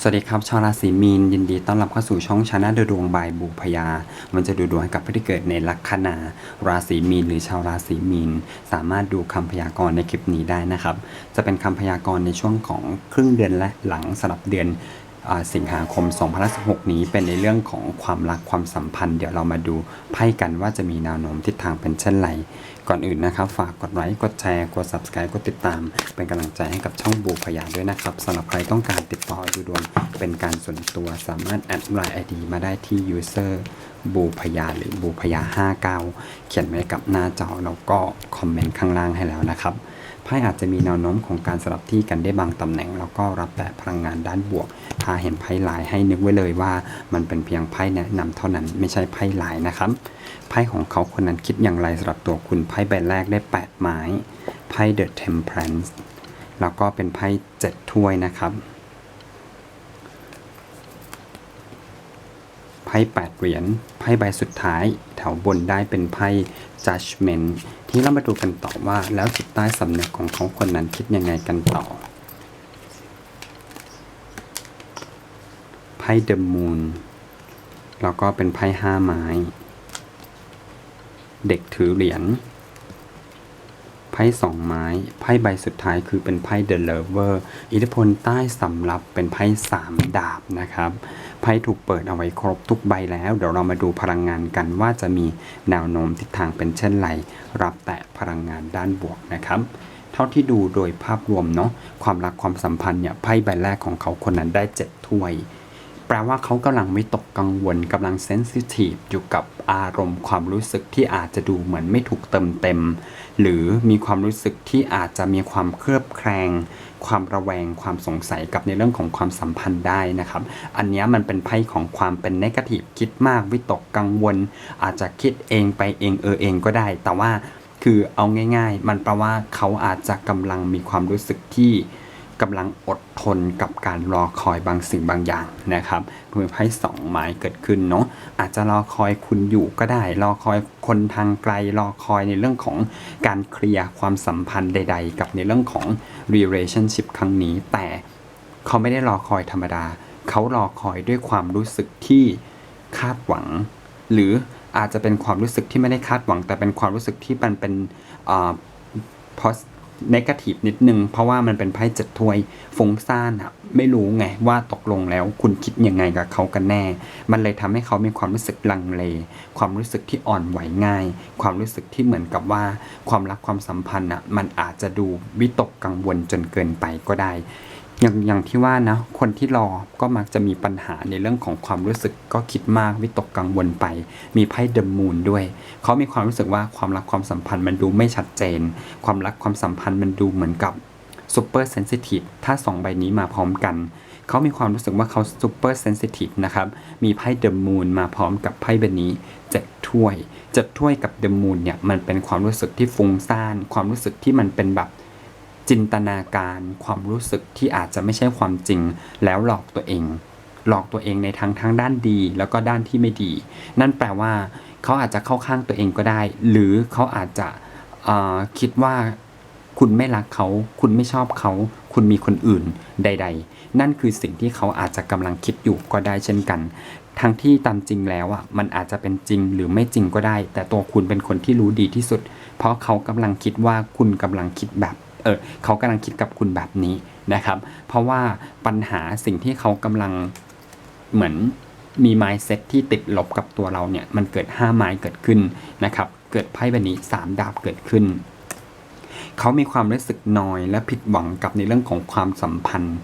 สวัสดีครับชาวราศีมีนยินดีต้อนรับเข้าสู่ช่องชาแนลดูดวงบายบูพยา มันจะดูดวงให้กับผู้ที่เกิดในลัคนา ราศีมีนหรือชาวราศีมีน สามารถดูคำพยากรณ์ในคลิปนี้ได้นะครับ จะเป็นคำพยากรณ์ในช่วงของครึ่งเดือนและหลังสลับเดือนอ่าสิงหาคม 2016 นี้เป็นในเรื่องของความรักความสัมพันธ์ เดี๋ยวเรามาดูไพ่กันว่าจะมีแนวโน้มทิศทางเป็นเช่นไร ก่อนอื่นนะครับ ฝากกดไลค์กดแชร์กด subscribe กดติดตาม เป็นกำลังใจให้กับช่องบูพยาด้วยนะครับสำหรับใครต้องการติดต่อดูดวงเป็นการส่วนตัวสามารถแอดไลน์ไอดีมาได้ที่ user บูพยาหรือบูพยา59 เขียนไว้กับหน้าจอแล้วก็คอมเมนต์ข้างล่างให้แล้วนะครับ ไพ่อาจจะมีแนวโน้มของการสลับที่กันได้บางตำแหน่ง แล้วก็รับแต่พลังงานด้านบวก ถ้าเห็นไพ่ลายให้นึกไว้เลยว่า มันเป็นเพียงไพ่แนะนำเท่านั้นไม่ใช่ไพ่ลายนะครับไพ่ของเขาคนนั้นคิดอย่างไรสำหรับตัวคุณไพ่ใบแรกได้ 8 ไม้ไพ่ The Temperance แล้วก็เป็นไพ่7ถ้วยนะครับไพ่8เหรียญไพ่ใบสุดท้ายแถวบนได้เป็นไพ่ Judgment ที่เรามาดูกันต่อว่าแล้วจิตใต้สำนึกของเขาคนนั้นคิดยังไงกันต่อไพ่ The Moon แล้วก็เป็นไพ่ห้าไม้ เด็กถือเหรียญ พ่สองไม้ ไพ่ใบสุดท้ายคือเป็นไพ่ The Lover อิทธิพลใต้สำรับเป็นไพ่สามดาบนะครับไพ่ถูกเปิดเอาไว้ครบทุกใบแล้ว เดี๋ยวเรามาดูพลังงานกันว่าจะมีแนวโน้มทิศทางเป็นเช่นไร รับแต่พลังงานด้านบวกนะครับเท่าที่ดูโดยภาพรวมเนาะความรักความสัมพันธ์เนี่ยไพ่ใบแรกของเขาคนนั้นได้เจ็ดถ้วย แปลว่าเขากำลังไม่ตกกังวลกำลังเซนซิทีฟอยู่กับอารมณ์ความรู้สึกที่อาจจะดูเหมือนไม่ถูกเติมเต็ม หรือมีความรู้สึกที่อาจจะมีความเครือบแคลงความระแวงความสงสัยกับในเรื่องของความสัมพันธ์ได้นะครับ อันนี้มันเป็นไพ่ของความเป็นนกาทีฟคิดมากวิตกกังวล อาจจะคิดเองไปเองเออเองก็ได้ แต่ว่าคือเอาง่าย ๆ มันแปลว่าเขาอาจจะกำลังมีความรู้สึกที่ กำลังอดทนกับการรอคอยบางสิ่งบางอย่างนะครับเพื่อให้สองไม้เกิดขึ้นเนาะอาจจะรอคอยคุณอยู่ก็ได้ รอคอยคนทางไกลรอคอยในเรื่องของการเคลียร์ความสัมพันธ์ใด ๆ กับในเรื่องของ relationship ครั้งนี้ แต่เขาไม่ได้รอคอยธรรมดา เขารอคอยด้วยความรู้สึกที่คาดหวัง หรืออาจจะเป็นความรู้สึกที่ไม่ได้คาดหวัง แต่เป็นความรู้สึกที่มันเป็นอ่าพอ เนกาทีฟนิดนึง เพราะว่ามันเป็นไพ่เจ็ดถ้วยฟุ้งซ่านอะไม่รู้ไงว่าตกลงแล้วคุณคิดยังไงกับเขากันแน่ มันเลยทำให้เขามีความรู้สึกลังเล ความรู้สึกที่อ่อนไหวง่าย ความรู้สึกที่เหมือนกับว่า ความรักความสัมพันธ์อะมันอาจจะดูวิตกกังวลจนเกินไปก็ได้ อย่างอย่างที่ว่านะ คนที่รอก็มักจะมีปัญหาในเรื่องของความรู้สึกก็คิดมากวิตกกังวลไป มีไพ่เดอะมูนด้วย เขามีความรู้สึกว่าความรักความสัมพันธ์มันดูไม่ชัดเจน ความรักความสัมพันธ์มันดูเหมือนกับซูเปอร์เซนซิทีฟถ้าสองใบนี้มาพร้อมกัน เขามีความรู้สึกว่าเขาซูเปอร์เซนซิทีฟนะครับ มีไพ่เดอะมูนมาพร้อมกับไพ่ใบนี้เจ็ดถ้วยเจ็ดถ้วยกับเดอะมูนเนี่ยมันเป็นความรู้สึกที่ฟุ้งซ่าน ความรู้สึกที่มันเป็นแบบ จินตนาการความรู้สึกที่อาจจะไม่ใช่ความจริง แล้วหลอกตัวเอง หลอกตัวเองในทั้งทั้งด้านดี แล้วก็ด้านที่ไม่ดี นั่นแปลว่า เขาอาจจะเข้าข้างตัวเองก็ได้ หรือเขาอาจจะคิดว่าคุณไม่รักเขา คุณไม่ชอบเขา คุณมีคนอื่นใด ๆ นั่นคือสิ่งที่เขาอาจจะกำลังคิดอยู่ก็ได้เช่นกัน ทั้งที่ตามจริงแล้วอะ มันอาจจะเป็นจริงหรือไม่จริงก็ได้ แต่ตัวคุณเป็นคนที่รู้ดีที่สุด เพราะเขากำลังคิดว่าคุณกำลังคิดแบบ เออเขากำลังคิดกับคุณแบบนี้นะครับ เพราะว่าปัญหาสิ่งที่เขากำลังเหมือนมี mindset ที่ติดลบกับตัวเราเนี่ย มันเกิด5ไม้เกิดขึ้นนะครับ เกิดไพ่ใบบนี้ 3 ดาบเกิดขึ้น เขามีความรู้สึกนอยและผิดหวังกับในเรื่องของความสัมพันธ์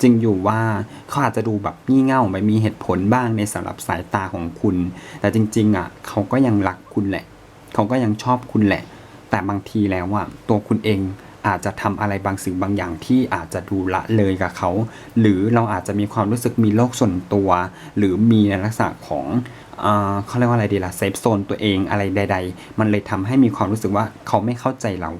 จริงอยู่ว่าเขาอาจจะดูแบบงี่เง่าไม่มีเหตุผลบ้างในสำหรับสายตาของคุณ แต่จริง ๆ อะ เขาก็ยังรักคุณแหละ เขาก็ยังชอบคุณแหละ แต่บางทีแล้วอะตัวคุณเอง อาจจะทำอะไรบางสิ่งบางอย่างที่อาจจะดูละเลยกับเขา หรือเราอาจจะมีความรู้สึกมีโลกส่วนตัว หรือมีในลักษณะของเขาเรียกว่าอะไรดีล่ะเซฟโซนตัวเองอะไรใด ๆ มันเลยทำให้มีความรู้สึกว่าเขาไม่เข้าใจเรา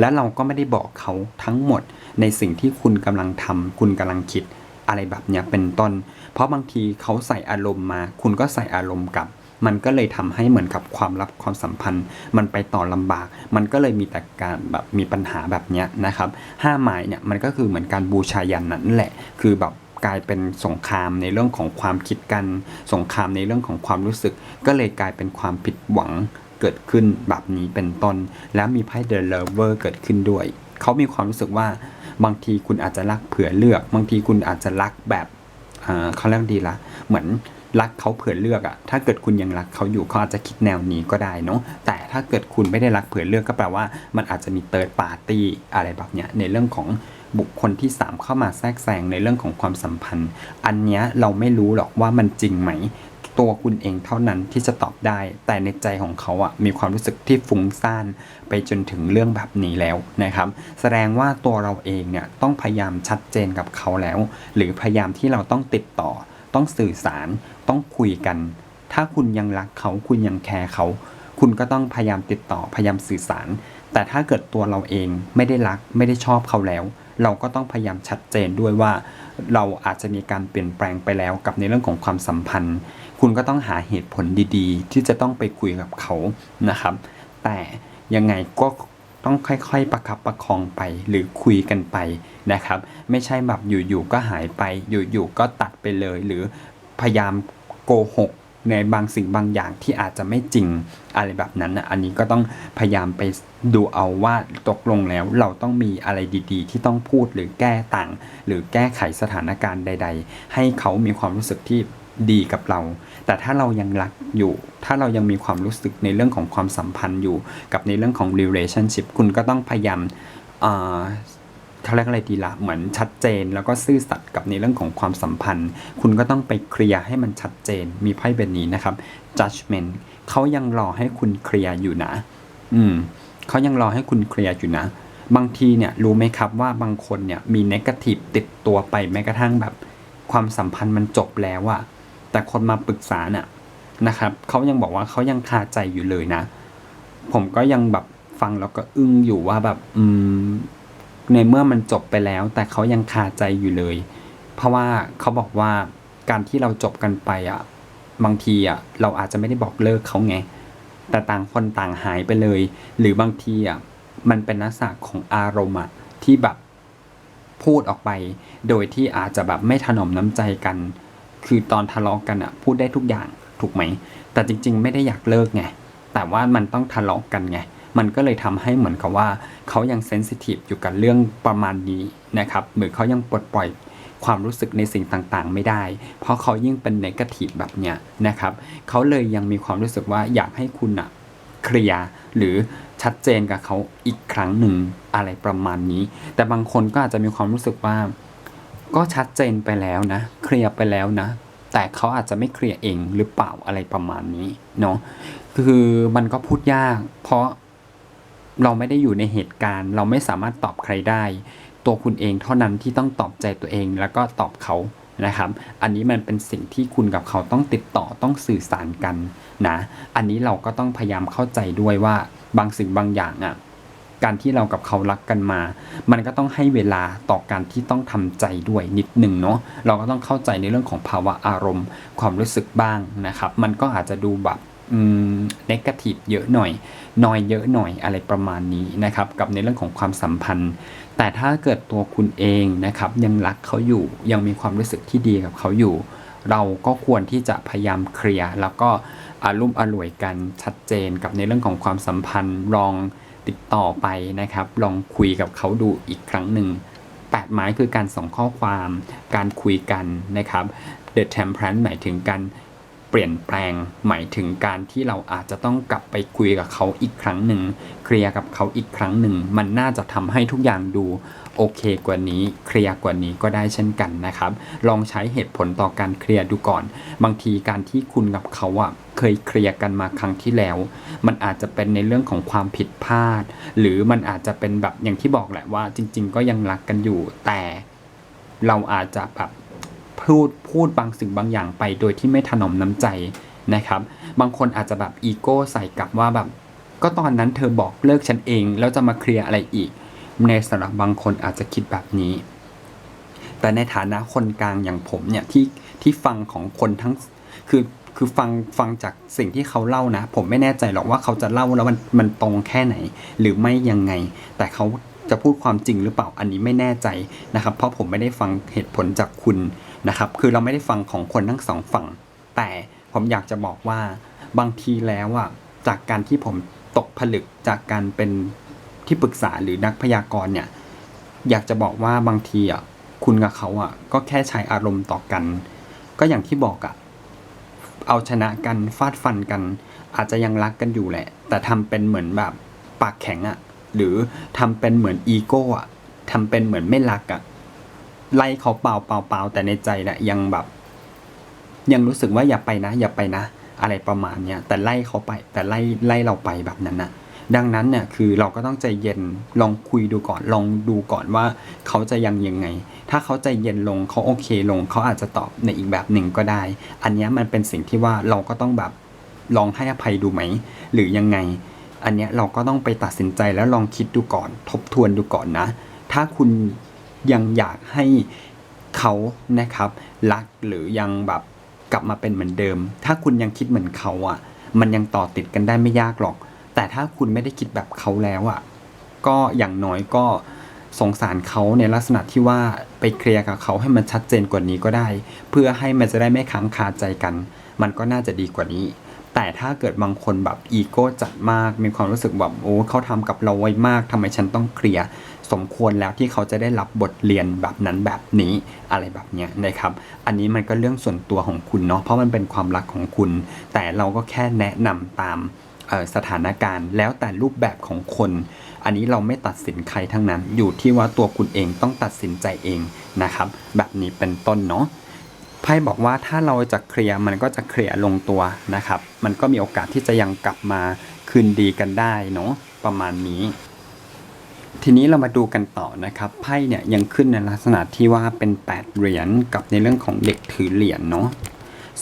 และเราก็ไม่ได้บอกเขาทั้งหมดในสิ่งที่คุณกำลังทำคุณกำลังคิดอะไรแบบเนี้ยเป็นต้น เพราะบางทีเขาใส่อารมณ์มา คุณก็ใส่อารมณ์กลับ มันก็เลยทำให้เหมือนกับความลับความสัมพันธ์ มันไปต่อลำบาก มันก็เลยมีแต่การแบบมีปัญหาแบบเนี้ยนะครับห้าไม้เนี่ยมันก็คือเหมือนการบูชายันนั่นแหละ คือแบบกลายเป็นสงครามในเรื่องของความคิดกัน สงครามในเรื่องของความรู้สึก ก็เลยกลายเป็นความผิดหวังเกิดขึ้นแบบนี้เป็นต้น แล้วมีไพ่เดอะเลเวอร์เกิดขึ้นด้วย เขามีความรู้สึกว่าบางทีคุณอาจจะรักเผื่อเลือก บางทีคุณอาจจะรักแบบ อ่าเขาเรียกดีละ เหมือนรักเขาเผื่อเลือกอะถ้าเกิดคุณยังรักเขาอยู่เขาอาจจะคิดแนวนี้ก็ได้เนาะ แต่ถ้าเกิดคุณไม่ได้รักเผื่อเลือกก็แปลว่า มันอาจจะมีเติร์ดปาร์ตี้อะไรแบบเนี้ยในเรื่องของบุคคลที่ 3 เข้ามาแทรกแซงในเรื่องของความสัมพันธ์ อันเนี้ยเราไม่รู้หรอกว่ามันจริงไหม ตัวคุณเองเท่านั้นที่จะตอบได้ แต่ในใจของเขาอะมีความรู้สึกที่ฟุ้งซ่านไปจนถึงเรื่องแบบนี้แล้วนะครับ แสดงว่าตัวเราเองเนี่ยต้องพยายามชัดเจนกับเขาแล้ว หรือพยายามที่เราต้องติดต่อ ต้องสื่อสาร ต้องคุยกัน ถ้าคุณยังรักเขา คุณยังแคร์เขา คุณก็ต้องพยายามติดต่อ พยายามสื่อสาร แต่ถ้าเกิดตัวเราเองไม่ได้รัก ไม่ได้ชอบเขาแล้วเราก็ต้องพยายามชัดเจนด้วยว่า เราอาจจะมีการเปลี่ยนแปลงไปแล้วกับในเรื่องของความสัมพันธ์ คุณก็ต้องหาเหตุผลดีๆ ที่จะต้องไปคุยกับเขานะครับ แต่ยังไงก็ต้องค่อยๆ ประคับประคองไปหรือคุยกันไปนะครับ ไม่ใช่แบบอยู่ๆก็หายไปอยู่ๆก็ตัดไปเลย หรือพยายามโกหกในบางสิ่งบางอย่างที่อาจจะไม่จริงอะไรแบบนั้นนะอันนี้ก็ต้องพยายามไปดูเอาว่าตกลงแล้วเราต้องมีอะไรดีๆ ที่ต้องพูดหรือแก้ต่าง หรือแก้ไขสถานการณ์ใด ๆ ให้เขามีความรู้สึกที่ ดีกับเรา แต่ถ้าเรายังรักอยู่ ถ้าเรายังมีความรู้สึกในเรื่องของความสัมพันธ์อยู่ กับในเรื่องของ relationship คุณก็ต้องพยายามอ่าเขาเรียกอะไรดีละเหมือนชัดเจน แล้วก็ซื่อสัตย์กับในเรื่องของความสัมพันธ์ คุณก็ต้องไปเคลียร์ให้มันชัดเจน มีไพ่แบบนี้นะครับ judgment เขายังรอให้คุณเคลียร์อยู่นะ อืมเขายังรอให้คุณเคลียร์อยู่นะ บางทีเนี่ยรู้ไหมครับว่าบางคนเนี่ยมีเนกาทีฟติดตัวไปแม้กระทั่งแบบ ความสัมพันธ์มันจบแล้วอะ แต่คนมาปรึกษาเนี่ยนะครับเขายังบอกว่าเขายังคาใจอยู่เลยนะ ผมก็ยังแบบฟังแล้วก็อึ้งอยู่ว่าแบบอืมในเมื่อมันจบไปแล้ว แต่เขายังคาใจอยู่เลย เพราะว่าเขาบอกว่าการที่เราจบกันไปอะบางทีอะเราอาจจะไม่ได้บอกเลิกเขาไง แต่ต่างคนต่างหายไปเลย หรือบางทีอะมันเป็นลักษณะของอารมณ์อะที่แบบพูดออกไป โดยที่อาจจะแบบไม่ถนอมน้ำใจกัน คือตอนทะเลาะกันอะพูดได้ทุกอย่างถูกไหม แต่จริง ๆ ไม่ได้อยากเลิกไง แต่ว่ามันต้องทะเลาะกันไง มันก็เลยทำให้เหมือนกับว่าเขายังเซนซิทีฟอยู่กับเรื่องประมาณนี้นะครับหมือเขายังปลดปล่อยความรู้สึกในสิ่งต่างๆ ไม่ได้ เพราะเขายิ่งเป็นเนกาทีฟแบบเนี้ยนะครับ เขาเลยยังมีความรู้สึกว่าอยากให้คุณอะเคลียร์หรือชัดเจนกับเขาอีกครั้งหนึ่งอะไรประมาณนี้ แต่บางคนก็อาจจะมีความรู้สึกว่า ก็ชัดเจนไปแล้วนะ เคลียร์ไปแล้วนะ แต่เขาอาจจะไม่เคลียร์เองหรือเปล่าอะไรประมาณนี้เนาะคือมันก็พูดยาก เพราะเราไม่ได้อยู่ในเหตุการณ์ เราไม่สามารถตอบใครได้ ตัวคุณเองเท่านั้นที่ต้องตอบใจตัวเองแล้วก็ตอบเขานะครับ อันนี้มันเป็นสิ่งที่คุณกับเขาต้องติดต่อต้องสื่อสารกันนะ อันนี้เราก็ต้องพยายามเข้าใจด้วยว่าบางสิ่งบางอย่างอะ การที่เรากับเขารักกันมา มันก็ต้องให้เวลาต่อการที่ต้องทำใจด้วยนิดหนึ่งเนาะเราก็ต้องเข้าใจในเรื่องของภาวะอารมณ์ ความรู้สึกบ้างนะครับ มันก็อาจจะดูแบบนกาทีฟเยอะหน่อยน้อยเยอะหน่อยอะไรประมาณนี้นะครับ กับในเรื่องของความสัมพันธ์ แต่ถ้าเกิดตัวคุณเองนะครับยังรักเขาอยู่ยังมีความรู้สึกที่ดีกับเขาอยู่ เราก็ควรที่จะพยายามเคลียร์แล้วก็อารุ่มอร่วยกันชัดเจนกับในเรื่องของความสัมพันธ์ลอง ติดต่อไปนะครับ ลองคุยกับเขาดูอีกครั้งหนึ่งแปดไม้คือการส่งข้อความ การคุยกันนะครับ The Temperance หมายถึงการเปลี่ยนแปลงหมายถึงการที่เราอาจจะต้องกลับไปคุยกับเขาอีกครั้งหนึ่งเคลียร์กับเขาอีกครั้งหนึ่ง มันน่าจะทำให้ทุกอย่างดู โอเคกว่านี้ เคลียร์กว่านี้ก็ได้เช่นกันนะครับ ลองใช้เหตุผลต่อการเคลียร์ดูก่อน บางทีการที่คุณกับเขาอะเคยเคลียร์กันมาครั้งที่แล้ว มันอาจจะเป็นในเรื่องของความผิดพลาด หรือมันอาจจะเป็นแบบอย่างที่บอกแหละว่า จริง ๆ ก็ยังรักกันอยู่ แต่เราอาจจะแบบพูดพูดบางสิ่งบางอย่างไป โดยที่ไม่ถนอมน้ำใจนะครับ บางคนอาจจะแบบอีโก้ใส่กลับว่าแบบก็ตอนนั้นเธอบอกเลิกฉันเอง แล้วจะมาเคลียร์อะไรอีก ในสำหรับบางคนอาจจะคิดแบบนี้ แต่ในฐานะคนกลางอย่างผมเนี่ยที่ที่ฟังของคนทั้งคือคือฟังฟังจากสิ่งที่เขาเล่านะ ผมไม่แน่ใจหรอกว่าเขาจะเล่าแล้วมันมันตรงแค่ไหน หรือไม่ยังไง แต่เขาจะพูดความจริงหรือเปล่าอันนี้ไม่แน่ใจนะครับ เพราะผมไม่ได้ฟังเหตุผลจากคุณนะครับ คือเราไม่ได้ฟังของคนทั้งสองฝั่ง แต่ผมอยากจะบอกว่าบางทีแล้วอะจากการที่ผมตกผลึกจากการเป็น ที่ปรึกษาหรือนักพยากรณ์เนี่ยอยากจะบอกว่าบางทีอะคุณกับเขาอะก็แค่ใช้อารมณ์ต่อกัน ก็อย่างที่บอกอะเอาชนะกันฟาดฟันกัน อาจจะยังรักกันอยู่แหละ แต่ทำเป็นเหมือนแบบปากแข็งอะหรือทำเป็นเหมือนอีโก้อะทำเป็นเหมือนไม่รักอะไล่เขาเปล่าเปล่าเปล่าแต่ในใจนี่ยยังแบบ ยังรู้สึกว่าอย่าไปนะ อย่าไปนะ อะไรประมาณเนี้ยแต่ไล่เขาไป แต่ไล่ไล่เราไปแบบนั้นนะ ดังนั้นเนี่ยคือเราก็ต้องใจเย็นลองคุยดูก่อน ลองดูก่อนว่าเขาจะยังยังไง ถ้าเขาใจเย็นลงเขาโอเคลง เขาอาจจะตอบในอีกแบบหนึ่งก็ได้ อันนี้มันเป็นสิ่งที่ว่าเราก็ต้องแบบลองให้อภัยดูไหม หรือยังไง อันนี้เราก็ต้องไปตัดสินใจแล้วลองคิดดูก่อน ทบทวนดูก่อนนะ ถ้าคุณยังอยากให้เขานะครับรักหรือยังแบบกลับมาเป็นเหมือนเดิม ถ้าคุณยังคิดเหมือนเขาอะ มันยังต่อติดกันได้ไม่ยากหรอก แต่ถ้าคุณไม่ได้คิดแบบเขาแล้วอะก็อย่างน้อยก็สงสารเขาในลักษณะที่ว่าไปเคลียร์กับเขาให้มันชัดเจนกว่านี้ก็ได้ เพื่อให้มันจะได้ไม่ค้างคาใจกัน มันก็น่าจะดีกว่านี้ แต่ถ้าเกิดบางคนแบบอีโก้จัดมาก มีความรู้สึกแบบโอ้เขาทำกับเราไว้มากทำไมฉันต้องเคลียร์สมควรแล้วที่เขาจะได้รับบทเรียนแบบนั้นแบบนี้อะไรแบบเนี้ยนะครับ อันนี้มันก็เรื่องส่วนตัวของคุณเนาะเพราะมันเป็นความรักของคุณ แต่เราก็แค่แนะนำตาม สถานการณ์ แล้วแต่รูปแบบของคน อันนี้เราไม่ตัดสินใครทั้งนั้น อยู่ที่ว่าตัวคุณเองต้องตัดสินใจเองนะครับ แบบนี้เป็นต้นเนาะไพ่บอกว่าถ้าเราจะเคลียร์มันก็จะเคลียร์ลงตัวนะครับ มันก็มีโอกาสที่จะยังกลับมาคืนดีกันได้เนาะประมาณนี้ ทีนี้เรามาดูกันต่อนะครับไพ่เนี่ยยังขึ้นในลักษณะที่ว่าเป็น 8 เหรียญกับในเรื่องของเด็กถือเหรียญเนาะ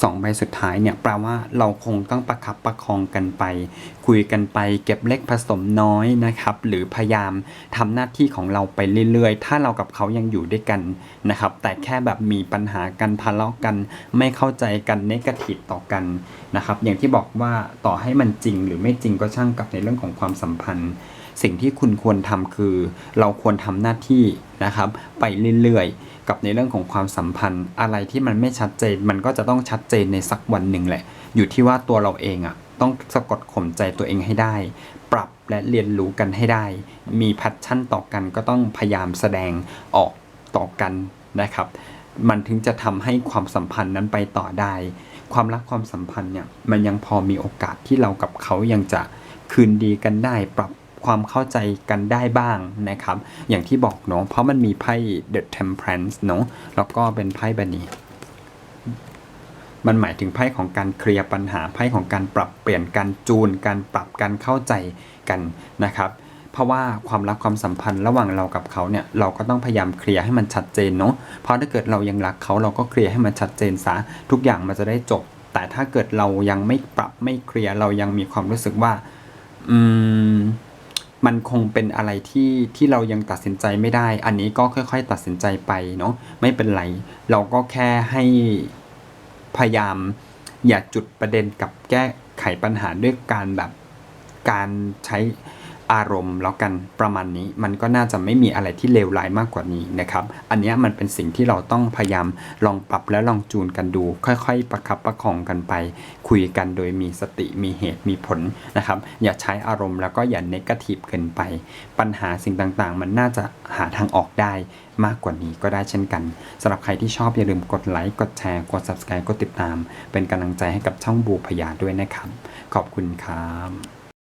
สองใบสุดท้ายเนี่ยแปลว่าเราคงต้องประคับประคองกันไป คุยกันไปเก็บเล็กผสมน้อยนะครับ หรือพยายามทำหน้าที่ของเราไปเรื่อยๆ ถ้าเรากับเขายังอยู่ด้วยกันนะครับ แต่แค่แบบมีปัญหากันทะเลาะกัน ไม่เข้าใจกันเนกาทีฟต่อกันนะครับ อย่างที่บอกว่าต่อให้มันจริงหรือไม่จริงก็ช่างกับในเรื่องของความสัมพันธ์ สิ่งที่คุณควรทำคือ เราควรทำหน้าที่นะครับ ไปเรื่อยๆ กับในเรื่องของความสัมพันธ์ อะไรที่มันไม่ชัดเจน มันก็จะต้องชัดเจนในสักวันหนึ่งแหละ อยู่ที่ว่าตัวเราเองอะ่ะต้องสะกดข่มใจตัวเองให้ได้ ปรับและเรียนรู้กันให้ได้ มีแพชชั่นต่อกันก็ต้องพยายามแสดงออกต่อกันนะครับ มันถึงจะทำให้ความสัมพันธ์นั้นไปต่อได้ ความรักความสัมพันธ์เนี่ยมันยังพอมีโอกาสที่เรากับเขายังจะคืนดีกันได้ปรับ ความเข้าใจกันได้บ้างนะครับ อย่างที่บอกเนาะเพราะมันมีไพ่ The Temperance เนาะแล้วก็เป็นไพ่ใบนี้ มันหมายถึงไพ่ของการเคลียร์ปัญหาไพ่ของการปรับเปลี่ยนการจูน การปรับการเข้าใจกันนะครับเพราะว่าความรักความสัมพันธ์ระหว่างเรากับเขาเนี่ยเราก็ต้องพยายามเคลียร์ให้มันชัดเจนเนาะเพราะถ้าเกิดเรายังรักเขาเราก็เคลียร์ให้มันชัดเจนซะทุกอย่างมันจะได้จบ แต่ถ้าเกิดเรายังไม่ปรับไม่เคลียร์เรายังมีความรู้สึกว่า อืม มันคงเป็นอะไรที่ที่เรายังตัดสินใจไม่ได้ อันนี้ก็ค่อย ๆ ตัดสินใจไปเนาะไม่เป็นไร เราก็แค่ให้พยายาม อย่าจุดประเด็นกับแก้ไขปัญหาด้วยการแบบการใช้ อารมณ์แล้วกันประมาณนี้ มันก็น่าจะไม่มีอะไรที่เลวร้ายมากกว่านี้นะครับ อันนี้มันเป็นสิ่งที่เราต้องพยายามลองปรับและลองจูนกันดู ค่อยๆ ประคับประคองกันไป คุยกันโดยมีสติมีเหตุมีผลนะครับ อย่าใช้อารมณ์แล้วก็อย่าเนกาทีฟเกินไป ปัญหาสิ่งต่างๆ มันน่าจะหาทางออกได้มากกว่านี้ก็ได้เช่นกันสำหรับใครที่ชอบอย่าลืมกดไลค์กดแชร์กด subscribe กดติดตาม เป็นกำลังใจให้กับช่องบูพยาด้วยนะครับ ขอบคุณครับ